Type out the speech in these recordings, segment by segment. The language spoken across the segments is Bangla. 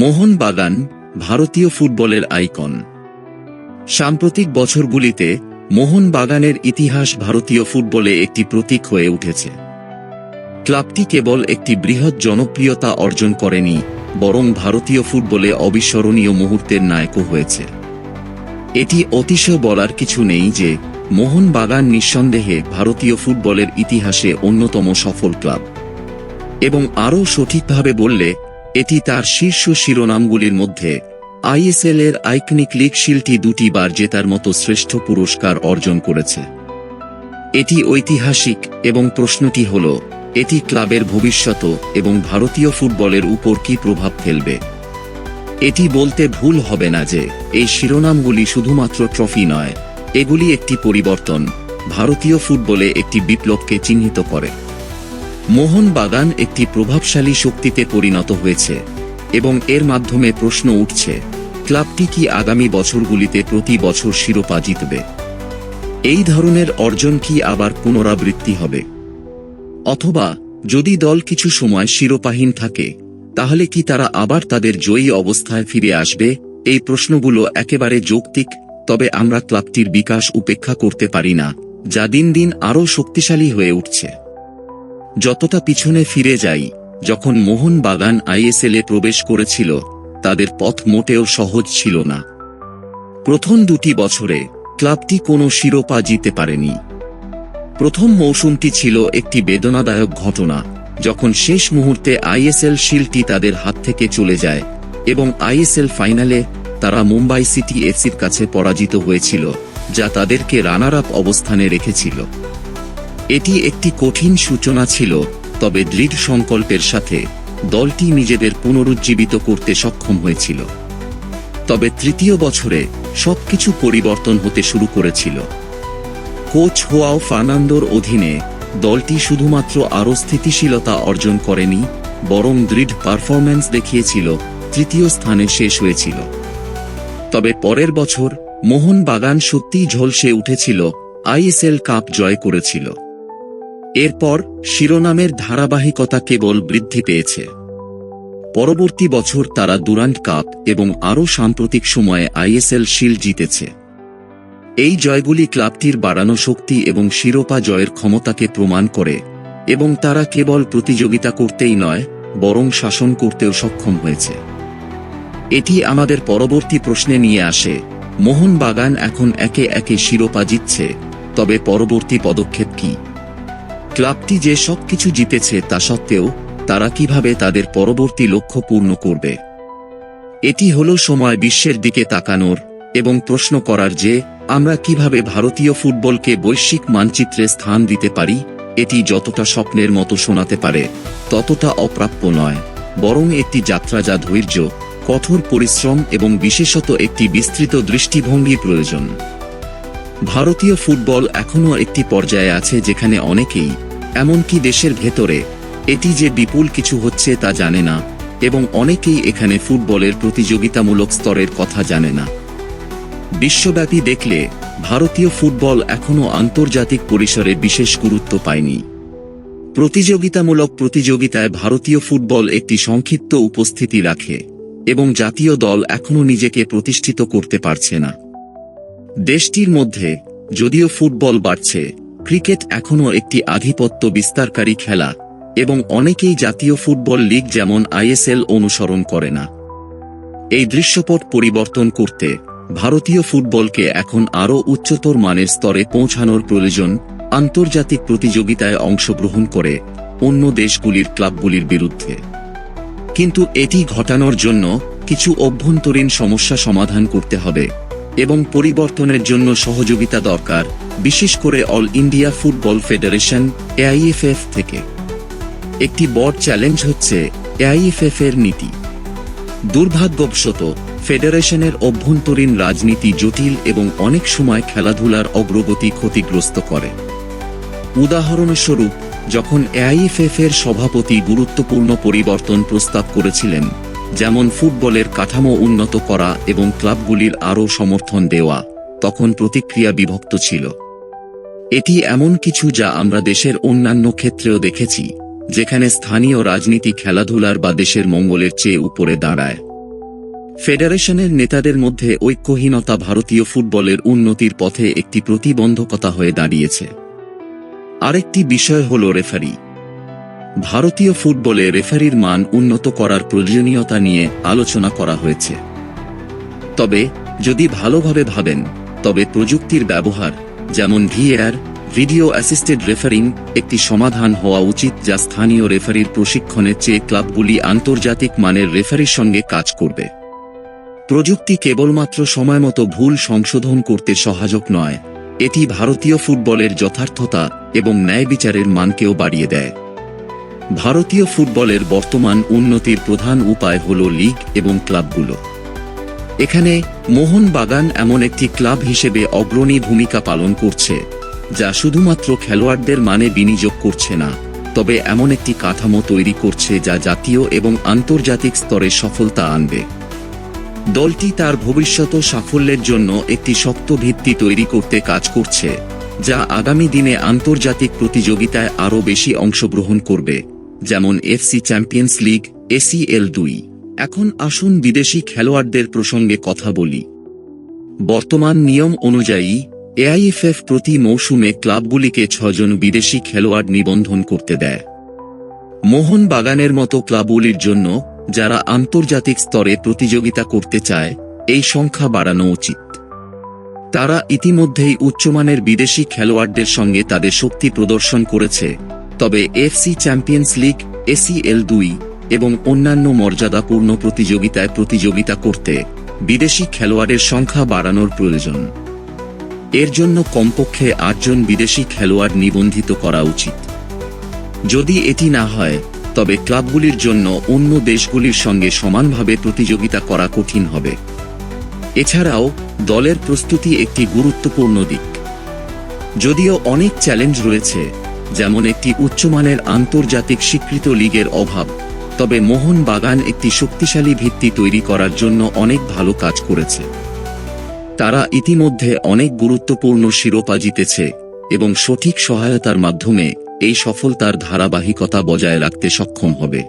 মোহনবাগান ভারতীয় ফুটবলের আইকন। সাম্প্রতিক বছরগুলিতে মোহনবাগানের ইতিহাস ভারতীয় ফুটবলে একটি প্রতীক হয়ে উঠেছে। ক্লাবটি কেবল একটি বৃহৎ জনপ্রিয়তা অর্জন করেনি, বরং ভারতীয় ফুটবলে অবিস্মরণীয় মুহূর্তের নায়কও হয়েছে। এটি অতিশয় বলার কিছু নেই যে মোহনবাগান নিঃসন্দেহে ভারতীয় ফুটবলের ইতিহাসে অন্যতম সফল ক্লাব। এবং আরও সঠিকভাবে বললে এটি তার শীর্ষ শিরোনামগুলির মধ্যে, আইএসএল এর আইকনিক লিগ শিলটি দুটি বার জেতার মতো শ্রেষ্ঠ পুরস্কার অর্জন করেছে। এটি ঐতিহাসিক এবং প্রশ্নটি হল, এটি ক্লাবের ভবিষ্যৎ এবং ভারতীয় ফুটবলের উপর কি প্রভাব ফেলবে? এটি বলতে ভুল হবে না যে, এই শিরোনামগুলি শুধুমাত্র ট্রফি নয়, এগুলি একটি পরিবর্তন, ভারতীয় ফুটবলে একটি বিপ্লবকে চিহ্নিত করে। মোহনবাগান একটি প্রভাবশালী শক্তিতে পরিণত হয়েছে এবং এর মাধ্যমে প্রশ্ন উঠছে, ক্লাবটি কি আগামী বছরগুলিতে প্রতি বছর শিরোপা জিতবে? এই ধরনের অর্জন কি আবার পুনরাবৃত্তি হবে? অথবা, যদি দল কিছু সময় শিরোপাহীন থাকে, তাহলে কি তারা আবার তাদের জয়ী অবস্থায় ফিরে আসবে? এই প্রশ্নগুলো একেবারে যৌক্তিক, তবে আমরা ক্লাবটির বিকাশ উপেক্ষা করতে পারি না, যা দিন দিন আরও শক্তিশালী হয়ে উঠছে। যতটা পিছনে ফিরে যাই, যখন মোহন বাগান আইএসএলে প্রবেশ করেছিল, তাদের পথ মোটেও সহজ ছিল না। প্রথম দুটি বছরে, ক্লাবটি কোনো শিরোপা জিতে পারেনি। প্রথম মৌসুমটি ছিল একটি বেদনাদায়ক ঘটনা, যখন শেষ মুহূর্তে আইএসএল শিলটি তাদের হাত থেকে চলে যায়, এবং আইএসএল ফাইনালে তারা মুম্বাই সিটি এফসির কাছে পরাজিত হয়েছিল, যা তাদেরকে রানার আপ অবস্থানে রেখেছিল। এটি একটি কঠিন সূচনা ছিল, তবে দৃঢ় সংকল্পের সাথে দলটি নিজেদের পুনরুজ্জীবিত করতে সক্ষম হয়েছিল। তবে তৃতীয় বছরে সবকিছু পরিবর্তন হতে শুরু করেছিল। কোচ হোয়াও ফার্নান্দোর অধীনে দলটি শুধুমাত্র আরও স্থিতিশীলতা অর্জন করেনি, বরং দৃঢ় পারফরম্যান্স দেখিয়েছিল, তৃতীয় স্থানে শেষ হয়েছিল। তবে পরের বছর মোহন বাগান সত্যিই ঝলসে উঠেছিল, আইএসএল কাপ জয় করেছিল। এরপর শিরোনামের ধারাবাহিকতা কেবল বৃদ্ধি পেয়েছে। পরবর্তী বছর তারা দুরান্ট কাপ এবং আরও সাম্প্রতিক সময়ে আইএসএল শিল্ড জিতেছে। এই জয়গুলি ক্লাবটির বাড়ানো শক্তি এবং শিরোপা জয়ের ক্ষমতাকে প্রমাণ করে এবং তারা কেবল প্রতিযোগিতা করতেই নয়, বরং শাসন করতেও সক্ষম হয়েছে। এটি আমাদের পরবর্তী প্রশ্নে নিয়ে আসে, মোহনবাগান এখন একে একে শিরোপা জিতছে, তবে পরবর্তী পদক্ষেপ কি? ক্লাবটি যে সবকিছু জিতেছে তা সত্ত্বেও, তারা কীভাবে তাদের পরবর্তী লক্ষ্য পূর্ণ করবে? এটি হল সময় বিশ্বের দিকে তাকানোর এবং প্রশ্ন করার যে, আমরা কীভাবে ভারতীয় ফুটবলকে বৈশ্বিক মানচিত্রে স্থান দিতে পারি, এটি যতটা স্বপ্নের মতো শোনাতে পারে, ততটা অপ্রাপ্য নয়। বরং একটি যাত্রা যা ধৈর্য, কঠোর পরিশ্রম এবং বিশেষত একটি বিস্তৃত দৃষ্টিভঙ্গির প্রয়োজন। ভারতীয় ফুটবল এখনও একটি পর্যায়ে আছে যেখানে অনেকেই এমনকি দেশের ভেতরে, এটি যে বিপুল কিছু হচ্ছে তা জানে না, এবং অনেকেই এখানে ফুটবলের প্রতিযোগিতামূলক স্তরের কথা জানে না। বিশ্বব্যাপী দেখলে, ভারতীয় ফুটবল এখনও আন্তর্জাতিক পরিসরে বিশেষ গুরুত্ব পায়নি। প্রতিযোগিতামূলক প্রতিযোগিতায় ভারতীয় ফুটবল একটি সংক্ষিপ্ত উপস্থিতি রাখে, এবং জাতীয় দল এখনও নিজেকে প্রতিষ্ঠিত করতে পারছে না। দেশটির মধ্যে, যদিও ফুটবল বাড়ছে ক্রিকেট এখনও একটি আধিপত্য বিস্তারকারী খেলা, এবং অনেকেই জাতীয় ফুটবল লিগ যেমন আইএসএল অনুসরণ করে না। এই দৃশ্যপট পরিবর্তন করতে ভারতীয় ফুটবলকে এখন আরও উচ্চতর মানের স্তরে পৌঁছানোর প্রয়োজন আন্তর্জাতিক প্রতিযোগিতায় অংশগ্রহণ করে অন্য দেশগুলির ক্লাবগুলির বিরুদ্ধে। কিন্তু এটি ঘটানোর জন্য কিছু অভ্যন্তরীণ সমস্যা সমাধান করতে হবে। এবং পরিবর্তনের জন্য সহযোগিতা দরকার, বিশেষ করে All India Football Federation AIFF থেকে। একটি বড় চ্যালেঞ্জ হচ্ছে এআইএফএফ এর নীতি। দুর্ভাগ্যবশত, ফেডারেশনের অভ্যন্তরীণ রাজনীতি জটিল এবং অনেক সময় খেলাধুলার অগ্রগতি ক্ষতিগ্রস্ত করে। উদাহরণস্বরূপ, যখন এআইএফএফ এর সভাপতি গুরুত্বপূর্ণ পরিবর্তন প্রস্তাব করেছিলেন যেমন ফুটবলের কাঠামো উন্নত করা এবং ক্লাবগুলির আরও সমর্থন দেওয়া, তখন প্রতিক্রিয়া বিভক্ত ছিল। এটি এমন কিছু যা আমরা দেশের অন্যান্য ক্ষেত্রেও দেখেছি, যেখানে স্থানীয় রাজনীতি খেলাধুলার বা দেশের মঙ্গলের চেয়ে উপরে দাঁড়ায়। ফেডারেশনের নেতাদের মধ্যে ঐক্যহীনতা ভারতীয় ফুটবলের উন্নতির পথে একটি প্রতিবন্ধকতা হয়ে দাঁড়িয়েছে। আরেকটি বিষয় হল রেফারি। ভারতীয় ফুটবলে রেফারির মান উন্নত করার প্রয়োজনীয়তা নিয়ে আলোচনা করা হয়েছে। তবে, যদি ভালোভাবে ভাবেন, তবে প্রযুক্তির ব্যবহার, যেমন ভিএআর, ভিডিও অ্যাসিস্টেড রেফারিং, একটি সমাধান হওয়া উচিত যা স্থানীয় রেফারির প্রশিক্ষণের চেয়ে ক্লাবগুলি আন্তর্জাতিক মানের রেফারির সঙ্গে কাজ করবে। প্রযুক্তি কেবলমাত্র সময়মতো ভুল সংশোধন করতে সহায়ক নয়, এটি ভারতীয় ফুটবলের যথার্থতা এবং ন্যায় বিচারের মানকেও বাড়িয়ে দেয়। ভারতীয় ফুটবলের বর্তমান উন্নতির প্রধান উপায় হল লিগ এবং ক্লাবগুলো। এখানে মোহন বাগান এমন একটি ক্লাব হিসেবে অগ্রণী ভূমিকা পালন করছে, যা শুধুমাত্র খেলোয়াড়দের মানে বিনিয়োগ করছে না, তবে এমন একটি কাঠামো তৈরি করছে যা জাতীয় এবং আন্তর্জাতিক স্তরে সফলতা আনবে। দলটি তার ভবিষ্যৎ সাফল্যের জন্য একটি শক্ত ভিত্তি তৈরি করতে কাজ করছে, যা আগামী দিনে আন্তর্জাতিক প্রতিযোগিতায় আরও বেশি অংশগ্রহণ করবে। যেমন এফসি চ্যাম্পিয়ন্স লিগ এসিএল দুই। এখন আসুন বিদেশি খেলোয়াড়দের প্রসঙ্গে কথা বলি। বর্তমান নিয়ম অনুযায়ী, এআইএফএফ প্রতি মৌসুমে ক্লাবগুলিকে ছজন বিদেশি খেলোয়াড় নিবন্ধন করতে দেয়। মোহন বাগানের মতো ক্লাবগুলির জন্য, যারা আন্তর্জাতিক স্তরে প্রতিযোগিতা করতে চায়, এই সংখ্যা বাড়ানো উচিত। তারা ইতিমধ্যেই উচ্চমানের বিদেশি খেলোয়াড়দের সঙ্গে তাদের শক্তি প্রদর্শন করেছে। তবে এফসি চ্যাম্পিয়ন্স লিগ, এসিএল দুই এবং অন্যান্য মর্যাদাপূর্ণ প্রতিযোগিতায় প্রতিযোগিতা করতে বিদেশি খেলোয়াড়ের সংখ্যা বাড়ানোর প্রয়োজন। এর জন্য কমপক্ষে আটজন বিদেশি খেলোয়াড় নিবন্ধিত করা উচিত। যদি এটি না হয়, তবে ক্লাবগুলির জন্য অন্য দেশগুলির সঙ্গে সমানভাবে প্রতিযোগিতা করা কঠিন হবে। এছাড়াও, দলের প্রস্তুতি একটি গুরুত্বপূর্ণ দিক। যদিও অনেক চ্যালেঞ্জ রয়েছে যেমন একটি উচ্চমানের আন্তর্জাতিক স্বীকৃত লীগের অভাব, তবে মোহন বাগান একটি শক্তিশালী ভিত্তি তৈরি করার জন্য অনেক ভালো কাজ করেছে। তারা ইতিমধ্যে অনেক গুরুত্বপূর্ণ শিরোপা জিতেছে এবং সঠিক সহায়তার মাধ্যমে এই সফলতার ধারাবাহিকতা বজায় রাখতে সক্ষম হবে।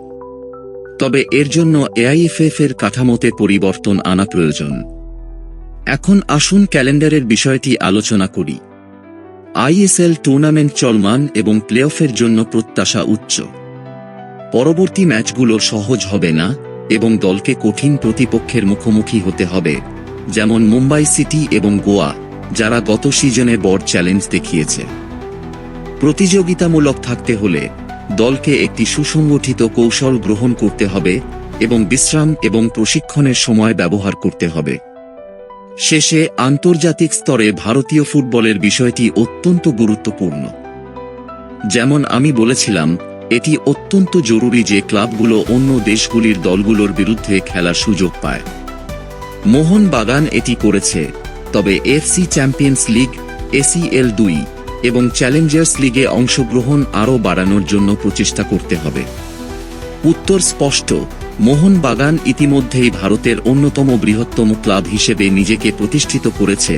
তবে এর জন্য এআইএফএফ এর কাঠামোতে পরিবর্তন আনা প্রয়োজন। এখন আসুন ক্যালেন্ডারের বিষয়টি আলোচনা করি। আইএসএল টুর্নামেন্ট চলমান এবং প্লেঅফের জন্য প্রত্যাশা উচ্চ। পরবর্তী ম্যাচগুলো সহজ হবে না এবং দলকে কঠিন প্রতিপক্ষের মুখোমুখি হতে হবে, যেমন মুম্বাই সিটি এবং গোয়া, যারা গত সিজনে বড় চ্যালেঞ্জ দেখিয়েছে। প্রতিযোগিতামূলক থাকতে হলে দলকে একটি সুসংগঠিত কৌশল গ্রহণ করতে হবে এবং বিশ্রাম এবং প্রশিক্ষণের সময় ব্যবহার করতে হবে। শেষে আন্তর্জাতিক স্তরে ভারতীয় ফুটবলের বিষয়টি অত্যন্ত গুরুত্বপূর্ণ। যেমন আমি বলেছিলাম, এটি অত্যন্ত জরুরি যে ক্লাবগুলো অন্য দেশগুলির দলগুলোর বিরুদ্ধে খেলার সুযোগ পায়। মোহন বাগান এটি করেছে, তবে এফসি চ্যাম্পিয়ন্স লিগ এসিএল দুই এবং চ্যালেঞ্জার্স লিগে অংশগ্রহণ আরও বাড়ানোর জন্য প্রচেষ্টা করতে হবে। উত্তর স্পষ্ট মোহন বাগান ইতিমধ্যেই ভারতের অন্যতম বৃহত্তম ক্লাব হিসেবে নিজেকে প্রতিষ্ঠিত করেছে,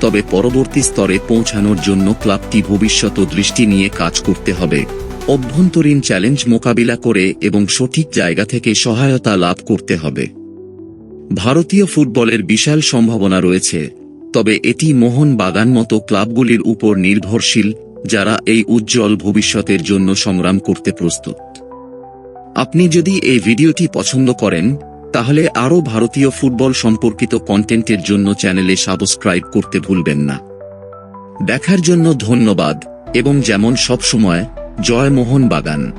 তবে পরবর্তী স্তরে পৌঁছানোর জন্য ক্লাবটি ভবিষ্যৎ দৃষ্টি নিয়ে কাজ করতে হবে। অভ্যন্তরীণ চ্যালেঞ্জ মোকাবিলা করে এবং সঠিক জায়গা থেকে সহায়তা লাভ করতে হবে। ভারতীয় ফুটবলের বিশাল সম্ভাবনা রয়েছে, তবে এটি মোহন বাগান মতো ক্লাবগুলির উপর নির্ভরশীল, যারা এই উজ্জ্বল ভবিষ্যতের জন্য সংগ্রাম করতে প্রস্তুত। আপনি যদি এই ভিডিওটি পছন্দ করেন, তাহলে আরও ভারতীয় ফুটবল সম্পর্কিত কন্টেন্টের জন্য চ্যানেলে সাবস্ক্রাইব করতে ভুলবেন না। দেখার জন্য ধন্যবাদ, এবং যেমন সবসময়, জয় মোহন বাগান